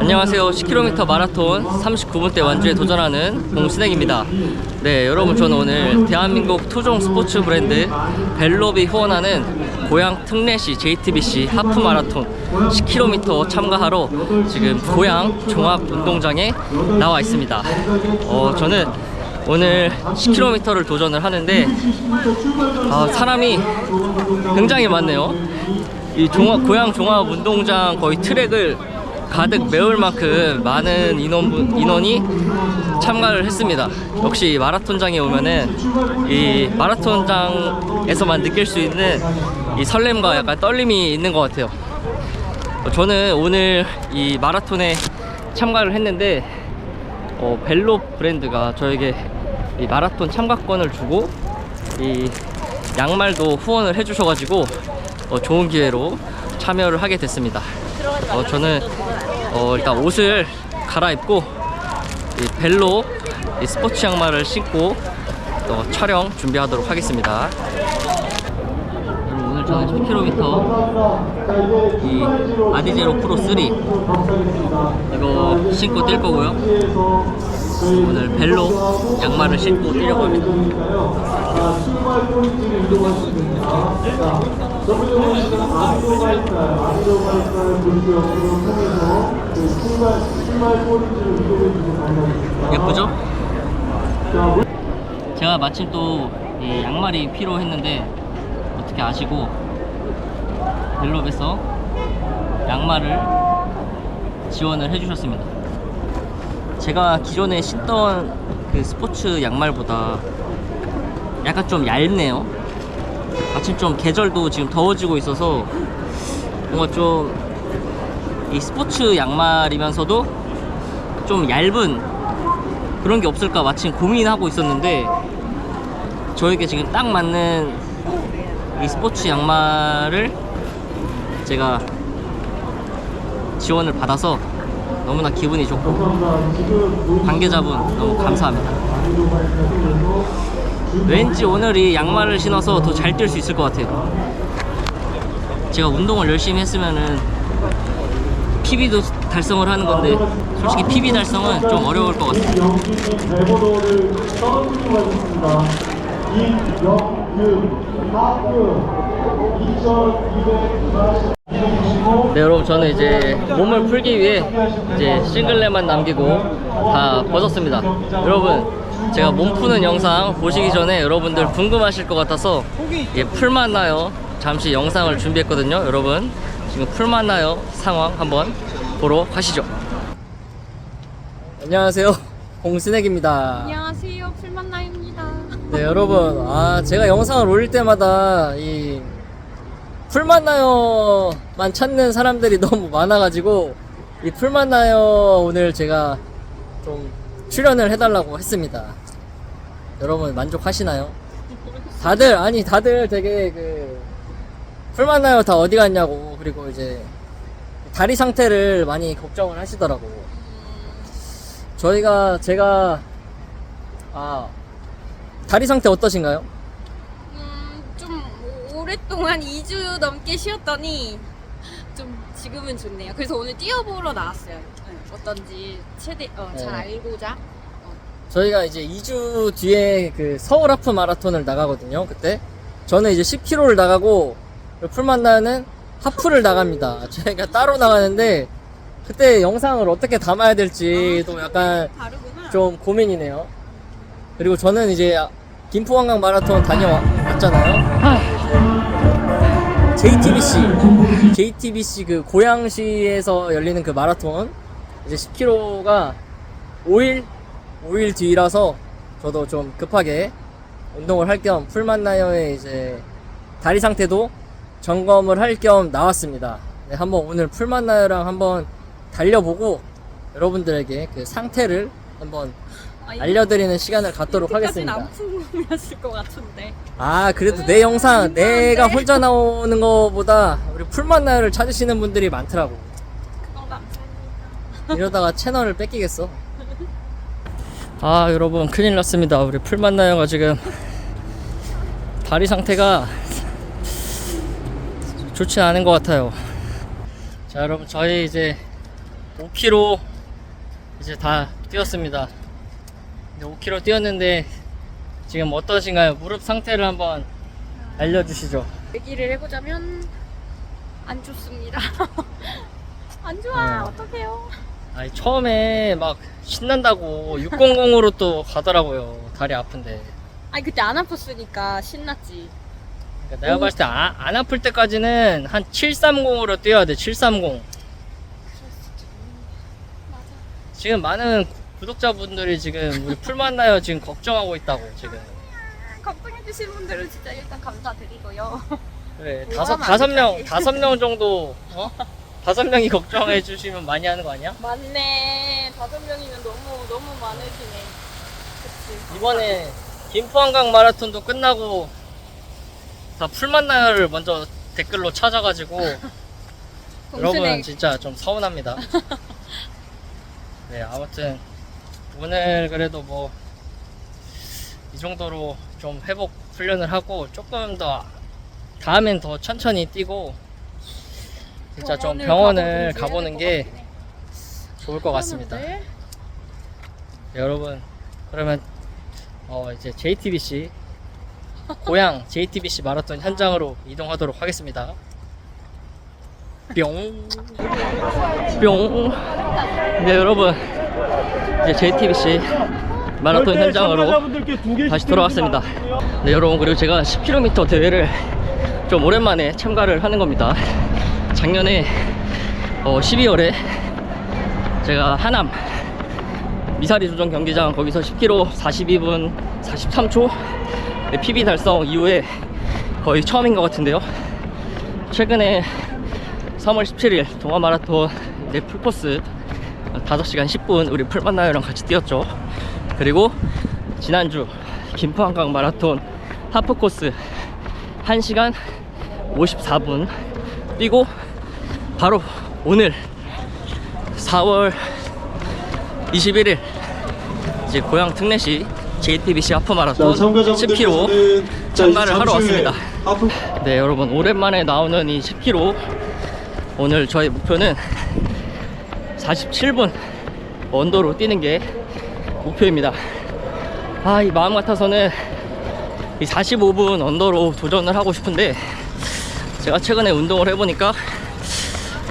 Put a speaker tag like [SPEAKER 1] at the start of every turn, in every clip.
[SPEAKER 1] 안녕하세요. 10km 마라톤 39분대 완주에 도전하는 봉신행입니다. 네, 여러분 저는 오늘 대한민국 토종 스포츠 브랜드 벨로비 후원하는 고양 특례시 JTBC 하프 마라톤 10km 참가하러 지금 고양 종합 운동장에 나와 있습니다. 어, 저는 오늘 10km를 도전을 하는데 아, 사람이 굉장히 많네요. 이 종합 고양 종합 운동장 거의 트랙을 가득 메울 만큼 많은 인원 인원이 참가를 했습니다. 역시 마라톤장에 오면은 이 마라톤장에서만 느낄 수 있는 이 설렘과 약간 떨림이 있는 것 같아요. 어, 저는 오늘 이 마라톤에 참가를 했는데 어, 벨로 브랜드가 저에게 이 마라톤 참가권을 주고 이 양말도 후원을 해주셔가지고 어, 좋은 기회로 참여를 하게 됐습니다. 어, 저는 어, 일단 옷을 갈아입고 이 벨로 이 스포츠 양말을 신고 또 촬영 준비하도록 하겠습니다. 오늘 저는 10km 이 아디제로 프로 3 이거 신고 뛸 거고요. 오늘 벨로 양말을 신고 뛰려고 합니다. 예쁘죠? 제가 마침 또이 양말이 필요했는데 어떻게 아시고 벨롭에서 양말을 지원을 해주셨습니다. 제가 기존에 신던 그 스포츠 양말보다 약간 좀 얇네요. 마침 좀 계절도 지금 더워지고 있어서 뭔가 좀 이 스포츠 양말이면서도 좀 얇은 그런 게 없을까 마침 고민하고 있었는데 저에게 지금 딱 맞는 이 스포츠 양말을 제가 지원을 받아서 너무나 기분이 좋고 관계자분 너무 감사합니다. 왠지 오늘 이 양말을 신어서 더 잘 뛸 수 있을 것 같아요. 제가 운동을 열심히 했으면은 PB도 달성을 하는 건데 솔직히 PB 달성은 좀 어려울 것 같아요.
[SPEAKER 2] 이영윤 하프 2240
[SPEAKER 1] 네 여러분 저는 이제 몸을 풀기 위해 이제 싱글렛만 남기고 다 벗었습니다. 여러분 제가 몸 푸는 영상 보시기 전에 여러분들 궁금하실 것 같아서 예, 풀만 나요? 잠시 영상을 준비했거든요 여러분. 지금 풀만 나요? 상황 한번 보러 가시죠. 안녕하세요. 홍스넥입니다.
[SPEAKER 3] 안녕하세요. 풀만 나입니다.
[SPEAKER 1] 네 여러분. 아 제가 영상을 올릴 때마다 이 풀만나요만 찾는 사람들이 너무 많아가지고 이 풀만나요 오늘 제가 좀 출연을 해달라고 했습니다 여러분 만족하시나요? 다들 아니 다들 되게 그 풀만나요 다 어디 갔냐고 그리고 이제 다리 상태를 많이 걱정을 하시더라고 저희가 제가 아 다리 상태 어떠신가요?
[SPEAKER 3] 오랫동안 2주 넘게 쉬었더니 좀 지금은 좋네요. 그래서 오늘 뛰어보러 나왔어요. 네, 어떤지 최대 어, 잘
[SPEAKER 1] 네.
[SPEAKER 3] 알고자.
[SPEAKER 1] 저희가 이제 2주 뒤에 그 서울 하프 마라톤을 나가거든요. 그때 저는 이제 10km를 나가고 풀만나는 하프를 나갑니다. 저희가 따로 나가는데 그때 영상을 어떻게 담아야 될지 또 약간
[SPEAKER 3] 다르구나.
[SPEAKER 1] 좀 고민이네요. 그리고 저는 이제 김포관광 마라톤 다녀왔잖아요. JTBC, JTBC 그 고양시에서 열리는 그 마라톤 이제 10km가 5일, 5일 뒤라서 저도 좀 급하게 운동을 할 겸 풀만나요의 이제 다리 상태도 점검을 할 겸 나왔습니다. 네, 한번 오늘 풀만나요랑 한번 달려보고 여러분들에게 그 상태를 한번 알려드리는 시간을 갖도록 하겠습니다.
[SPEAKER 3] 안 궁금했을 것 같은데.
[SPEAKER 1] 아, 그래도 내 영상 내가 혼자 나오는 거보다 우리 풀만나요를 찾으시는 분들이 많더라고.
[SPEAKER 3] 그건 감사합니다.
[SPEAKER 1] 이러다가 채널을 뺏기겠어. 아, 여러분 큰일 났습니다. 우리 풀 만나요가 지금 다리 상태가 좋지 않은 것 같아요. 자 여러분 저희 이제 5km 이제 다 뛰었습니다 5km 뛰었는데 지금 어떠신가요? 무릎 상태를 한번 알려주시죠
[SPEAKER 3] 얘기를 해보자면 안 좋습니다. 안 좋아.
[SPEAKER 1] 네.
[SPEAKER 3] 어떡해요?
[SPEAKER 1] 아니 처음에 막 신난다고 600으로 또 가더라고요 다리 아픈데
[SPEAKER 3] 아니 그때 안 아팠으니까 신났지.
[SPEAKER 1] 그러니까 내가 봤을 때안 아플 때까지는 한 730으로 뛰어야 돼 730
[SPEAKER 3] 맞아.
[SPEAKER 1] 지금 많은 구독자분들이 지금 우리 풀 만나요 지금 걱정하고 있다고 지금
[SPEAKER 3] 걱정해주신 분들은 진짜 일단 감사드리고요.
[SPEAKER 1] 그래
[SPEAKER 3] 뭐
[SPEAKER 1] 다섯
[SPEAKER 3] 하면
[SPEAKER 1] 다섯
[SPEAKER 3] 안
[SPEAKER 1] 명
[SPEAKER 3] 되지.
[SPEAKER 1] 다섯 명 정도 어 다섯 명이 걱정해 주시면 많이 하는 거 아니야?
[SPEAKER 3] 맞네. 다섯 명이면 너무 너무 많으시네. 그치.
[SPEAKER 1] 이번에 김포한강 마라톤도 끝나고 다 풀 만나요를 먼저 댓글로 찾아가지고 여러분 진짜 좀 서운합니다. 네 아무튼 오늘 그래도 뭐 이 정도로 좀 회복 훈련을 하고 조금 더 다음엔 더 천천히 뛰고 진짜 좀 병원을 가보는 게. 좋을 것 같습니다. 여러분 그러면 어 이제 JTBC 고향 JTBC 마라톤 현장으로 이동하도록 하겠습니다. 뿅. 뿅. 네 여러분 이제 JTBC 마라톤 현장으로 다시 돌아왔습니다. 네 여러분 그리고 제가 10km 대회를 좀 오랜만에 참가를 하는 겁니다. 작년에 어, 12월에 제가 하남 미사리 조정 경기장 거기서 10km 42분 43초 PB 달성 이후에 거의 처음인 것 같은데요. 최근에 3월 17일 동아 마라톤 이제 풀코스 5시간 10분 우리 풀 만나요랑 같이 뛰었죠. 그리고 지난주 김포 한강 마라톤 하프 코스 1시간 54분 뛰고 바로 오늘 4월 21일 이제 고향 특례시 JTBC 하프 마라톤 10km 참가를 하러 왔습니다. 네 여러분 오랜만에 나오는 이 10km 오늘 저희 목표는 47분 언더로 뛰는 게 목표입니다. 아 이 마음 같아서는 이 45분 언더로 도전을 하고 싶은데 제가 최근에 운동을 해보니까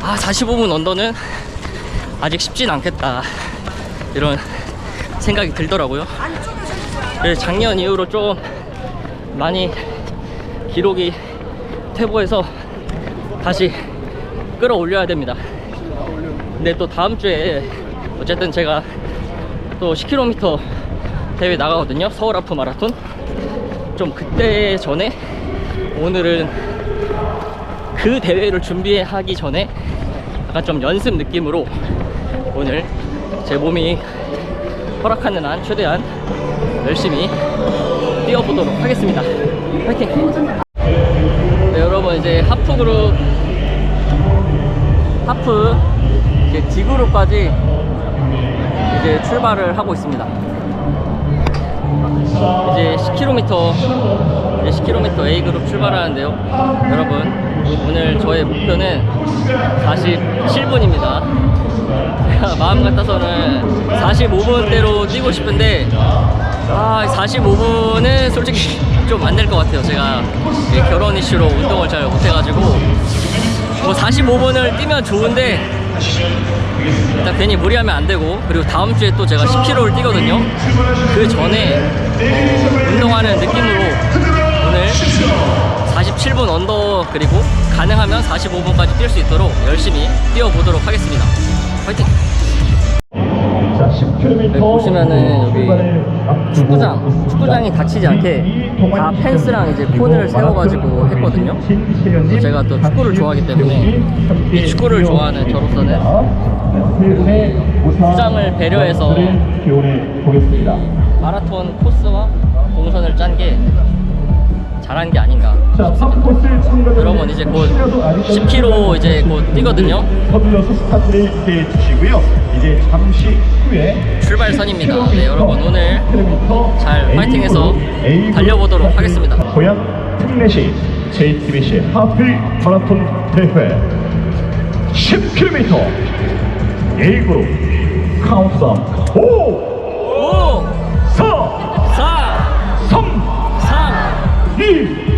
[SPEAKER 1] 아 45분 언더는 아직 쉽진 않겠다 이런 생각이 들더라고요. 그래서 작년 이후로 좀 많이 기록이 퇴보해서 다시 끌어올려야 됩니다. 근데 또 다음 주에 어쨌든 제가 또 10km 대회 나가거든요. 서울 하프 마라톤. 좀 그때 전에 오늘은 그 대회를 준비하기 전에 약간 좀 연습 느낌으로 오늘 제 몸이 허락하는 한 최대한 열심히 뛰어보도록 하겠습니다. 파이팅! 네, 여러분 이제 하프 그룹 하프 이제 그룹까지 이제 출발을 하고 있습니다. 이제 10km 이제 10km A 그룹 출발하는데요. 여러분 오늘 저의 목표는 47분입니다. 제가 마음 같아서는 45분대로 뛰고 싶은데 아 45분은 솔직히 좀 안 될 것 같아요. 제가 이 결혼 이슈로 운동을 잘 못해가지고 뭐 45분을 뛰면 좋은데 일단 괜히 무리하면 안 되고 그리고 다음 주에 또 제가 10km를 뛰거든요. 그 전에 어, 운동하는 느낌으로 오늘 47분 언더 그리고 가능하면 45분까지 뛸 수 있도록 열심히 뛰어보도록 하겠습니다. 화이팅!
[SPEAKER 2] 자, 10km
[SPEAKER 1] 네, 보시면은 여기 축구장, 축구장이 닫히지 않게 다 펜스랑 이제 콘을 세워가지고 했거든요. 그래서 제가 또 축구를 좋아하기 때문에 이 축구를 좋아하는 저로서는 주장을 배려해서
[SPEAKER 2] 기원해 보겠습니다.
[SPEAKER 1] 마라톤 코스와 동선을 짠 게 잘한 게 아닌가 싶습니다. 여러분 이제 곧 10km 이제 곧 뛰거든요.
[SPEAKER 2] 서둘러서 스타트를 해 주시고요. 이제 잠시 후에
[SPEAKER 1] 출발선입니다.
[SPEAKER 2] 10km
[SPEAKER 1] 네, 여러분 오늘
[SPEAKER 2] 10km
[SPEAKER 1] 잘 파이팅해서 달려보도록 하겠습니다.
[SPEAKER 2] 고향 특례시 JTBC 하필 마라톤 대회 10km A그룹 카운트다운 5
[SPEAKER 1] 5, Brasil!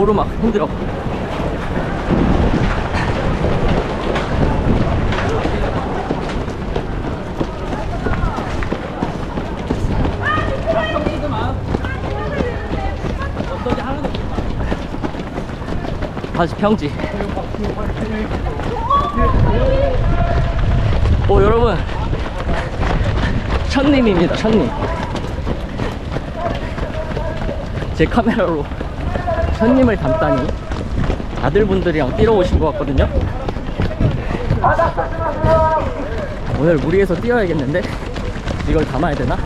[SPEAKER 1] 오르막 힘들어. 다시 평지. 오 여러분 천님입니다 천님. 제 카메라로 천님을 담다니 아들분들이랑 뛰러 오신 것 같거든요. 오늘 무리해서 뛰어야겠는데 이걸 담아야 되나?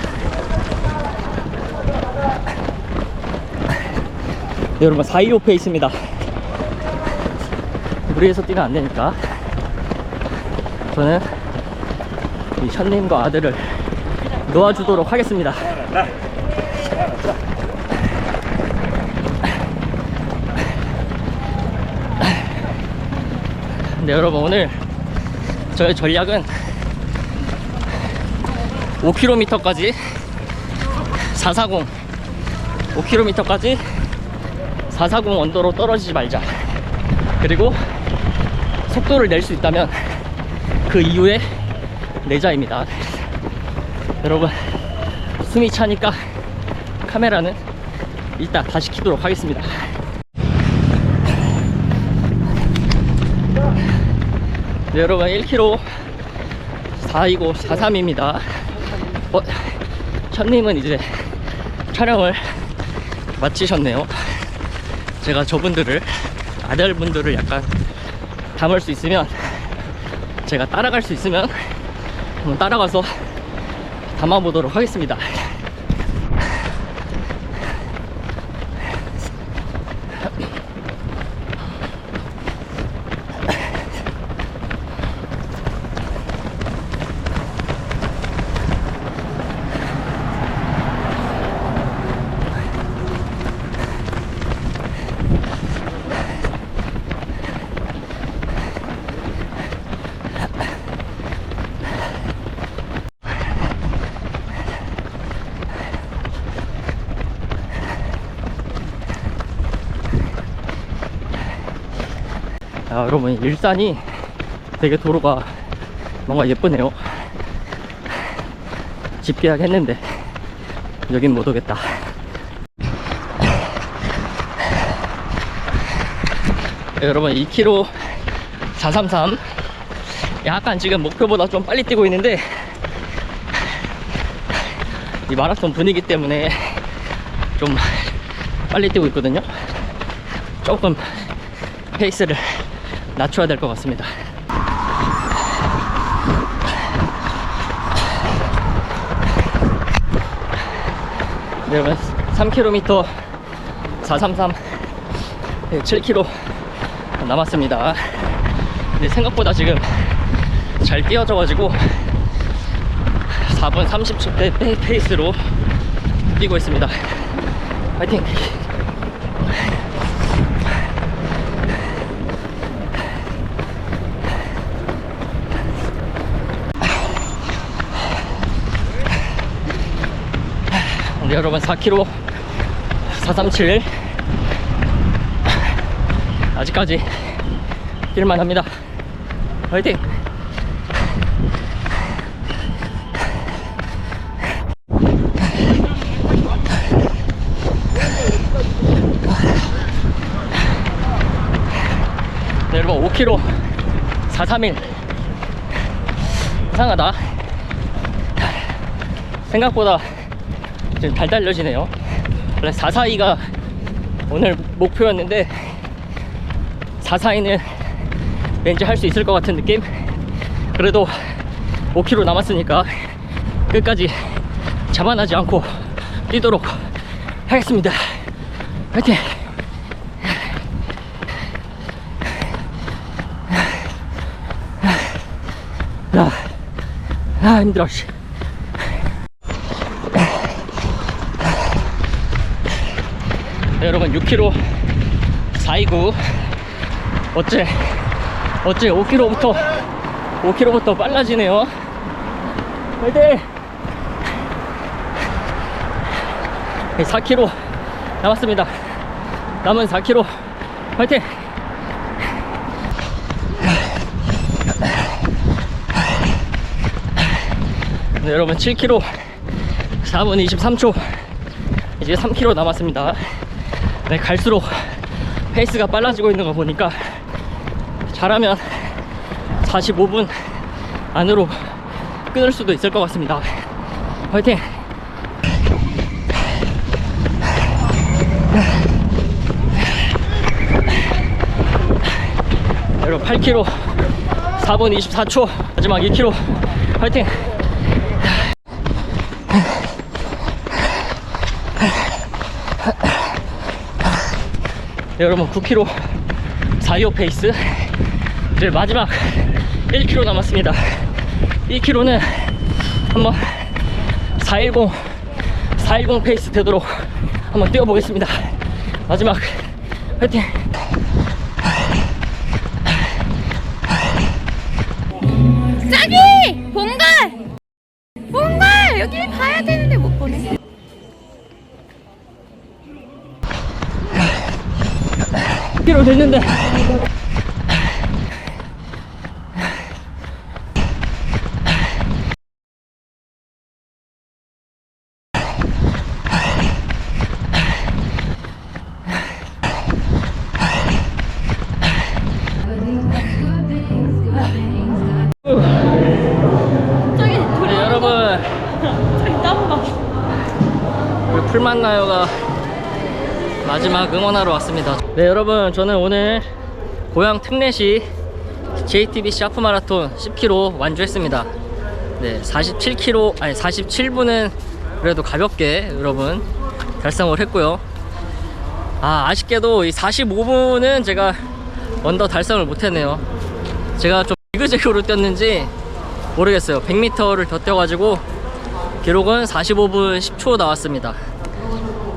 [SPEAKER 1] 네, 여러분 425 페이스입니다. 무리해서 뛰면 안 되니까 저는 이 천님과 아들을 놓아주도록 하겠습니다. 네 여러분 오늘 저의 전략은 5km까지 440 5km까지 440 언더로 떨어지지 말자. 그리고 속도를 낼 수 있다면 그 이후에 내자입니다. 여러분 숨이 차니까 카메라는 이따 다시 키도록 하겠습니다 네, 여러분 1km 429 43입니다. 어, 천님은 이제 촬영을 마치셨네요. 제가 저분들을 아들분들을 약간 담을 수 있으면 제가 따라갈 수 있으면 한번 따라가서 담아보도록 하겠습니다 아, 여러분 일산이 되게 도로가 뭔가 예쁘네요. 집 계약했는데 여긴 못 오겠다. 네, 여러분 2km 433 약간 지금 목표보다 좀 빨리 뛰고 있는데 이 마라톤 분위기 때문에 좀 빨리 뛰고 있거든요. 조금 페이스를 낮춰야 될 것 같습니다. 네, 여러분 3km 433 네, 7km 남았습니다. 근데 생각보다 지금 잘 뛰어져 가지고 4분 30초 페이스로 뛰고 있습니다. 파이팅! 여러분 4km 437 아직까지 뛸만 합니다. 화이팅! 네, 여러분 5km 431 이상하다. 생각보다 지금 달 달려지네요. 원래 442가 오늘 목표였는데 442는 왠지 할 수 있을 것 같은 느낌? 그래도 5km 남았으니까 끝까지 자만하지 않고 뛰도록 하겠습니다. 화이팅! 야, 아 힘들어 씨. 네, 여러분 6km 429 어째 어째 5km부터 5km부터 빨라지네요. 화이팅! 4km 남았습니다. 남은 4km 화이팅! 네, 여러분 7km 4분 23초. 이제 3km 남았습니다 네, 갈수록 페이스가 빨라지고 있는 거 보니까 잘하면 45분 안으로 끊을 수도 있을 것 같습니다. 화이팅! 여러분 8km 4분 24초 마지막 2km 화이팅 네, 여러분 9km 425 페이스. 이제 마지막 1km 남았습니다. 1km는 한번 410 410 페이스 되도록 한번 뛰어보겠습니다. 마지막 화이팅 1km 됐는데
[SPEAKER 3] 저기
[SPEAKER 1] 네, 여러분
[SPEAKER 3] 저기 땀봐.
[SPEAKER 1] 우리 풀만나요가 마지막 응원하러 왔습니다. 네, 여러분, 저는 오늘 고향 특례시 JTBC 하프 마라톤 10km 완주했습니다. 네, 47km, 아니 47분은 그래도 가볍게 여러분 달성을 했고요. 아, 아쉽게도 이 45분은 제가 언더 달성을 못했네요. 제가 좀 지그재그로 뛰었는지 모르겠어요. 100m를 더 뛰어가지고 기록은 45분 10초 나왔습니다.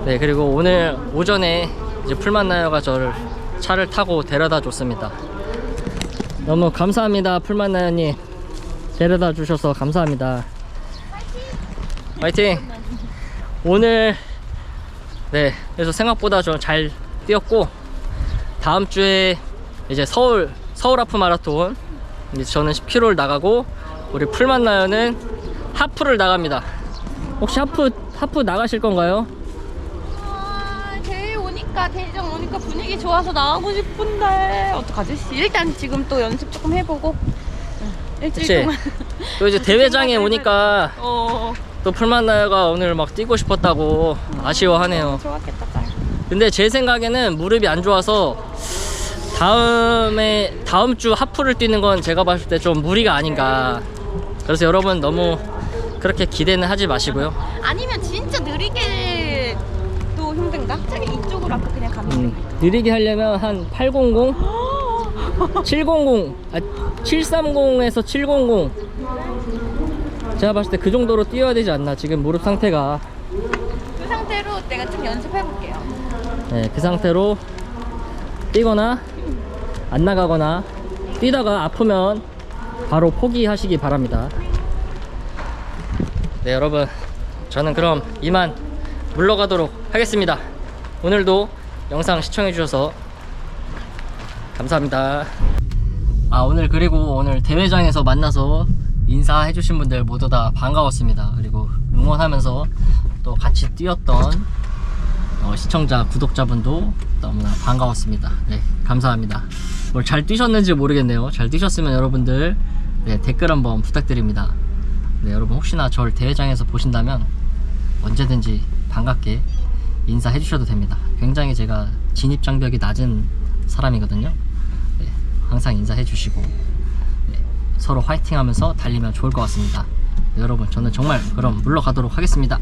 [SPEAKER 1] 네 그리고 오늘 오전에 이제 풀만나요가 저를 차를 타고 데려다 줬습니다. 너무 감사합니다 풀만나요님. 데려다 주셔서 감사합니다. 화이팅! 오늘 네 그래서 생각보다 좀 잘 뛰었고 다음 주에 이제 서울 서울 하프 마라톤 이제 저는 10km를 나가고 우리 풀만나요는 하프를 나갑니다. 혹시 하프 하프 나가실 건가요?
[SPEAKER 3] 아, 오니까 대회장 오니까 분위기 좋아서 나가고 싶은데 어떡하지? 일단 지금 또 연습 조금 해보고 응, 일주일
[SPEAKER 1] 그치?
[SPEAKER 3] 동안
[SPEAKER 1] 또 이제 대회장에
[SPEAKER 3] 생각을
[SPEAKER 1] 오니까
[SPEAKER 3] 어
[SPEAKER 1] 또 풀만나요가 오늘 막 뛰고 싶었다고 아쉬워하네요.
[SPEAKER 3] 좋았겠다 짤.
[SPEAKER 1] 근데 제 생각에는 무릎이 안 좋아서 다음에 다음 주 하프를 뛰는 건 제가 봤을 때 좀 무리가 아닌가. 그래서 여러분 너무 그렇게 기대는 하지 마시고요.
[SPEAKER 3] 아니면 진짜 느리게 또 힘든가? 저기 이쪽으로 아까 그냥 가면
[SPEAKER 1] 음, 느리게 하려면 한 800, 700, 아 730에서 700. 제가 봤을 때 그 정도로 뛰어야 되지 않나. 지금 무릎 상태가
[SPEAKER 3] 그 상태로 내가 좀 연습해볼게요.
[SPEAKER 1] 네, 그 상태로 뛰거나 안 나가거나 뛰다가 아프면 바로 포기하시기 바랍니다. 네, 여러분. 저는 그럼 이만 물러가도록 하겠습니다. 오늘도 영상 시청해주셔서 감사합니다. 아, 오늘 그리고 오늘 대회장에서 만나서 인사해주신 분들 모두 다 반가웠습니다. 그리고 응원하면서 또 같이 뛰었던 어, 시청자, 구독자분도 너무나 반가웠습니다. 네, 감사합니다. 뭐잘 뛰셨는지 모르겠네요. 잘 뛰셨으면 여러분들 네, 댓글 한번 부탁드립니다. 네, 여러분 혹시나 저를 대회장에서 보신다면 언제든지 반갑게 인사해 주셔도 됩니다. 굉장히 제가 진입 장벽이 낮은 사람이거든요. 네, 항상 인사해 주시고 네, 서로 화이팅 하면서 달리면 좋을 것 같습니다. 네, 여러분 저는 정말 그럼 물러가도록 하겠습니다.